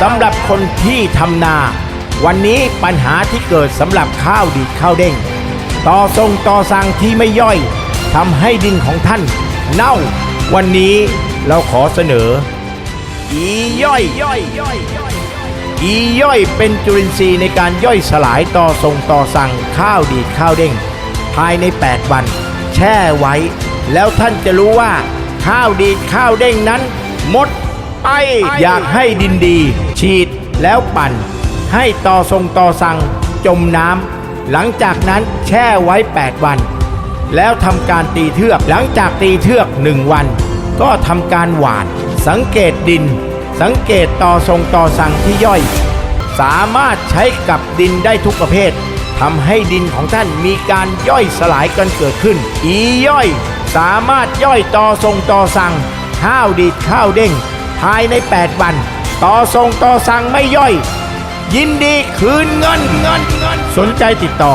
สำหรับคนที่ทำนา วันนี้ปัญหาที่เกิดสำหรับข้าวดีข้าวเด้ง ต่อทรงต่อสั่งที่ไม่ย่อยทำให้ดินของท่าน เน่า วันนี้เราขอเสนอ อีย่อยอยย่อยอีย่อยเป็นจุลินทรีย์ในการย่อยสลายต่อทรงต่อสั่งข้าวดีข้าวเด้ง ภายใน 8 วัน แช่ไว้ แล้วท่านจะรู้ว่า ข้าวดีข้าวเด้งนั้น หมด ไป อยากให้ดินดี ฉีดแล้วปั่น ให้ต่อทรงต่อสั่งจมน้ำหลังจากนั้นแช่ไว้ 8 วัน แล้วทำการตีเทือกหลังจากตีเทือกหนึ่งวัน ก็ทำการหว่าน สังเกตดิน สังเกตต่อทรงต่อสั่งที่ย่อย สามารถใช้กับดินได้ทุกประเภททำให้ดินของท่านมีการย่อยสลายกันเกิดขึ้น อีย่อย สามารถย่อยต่อทรงต่อสั่งข้าวดีดข้าวเด้ง ภายใน 8 วัน ต่อทรงต่อสั่งไม่ย่อย ยินดีคืนเงินเงินเงินสนใจติดต่อ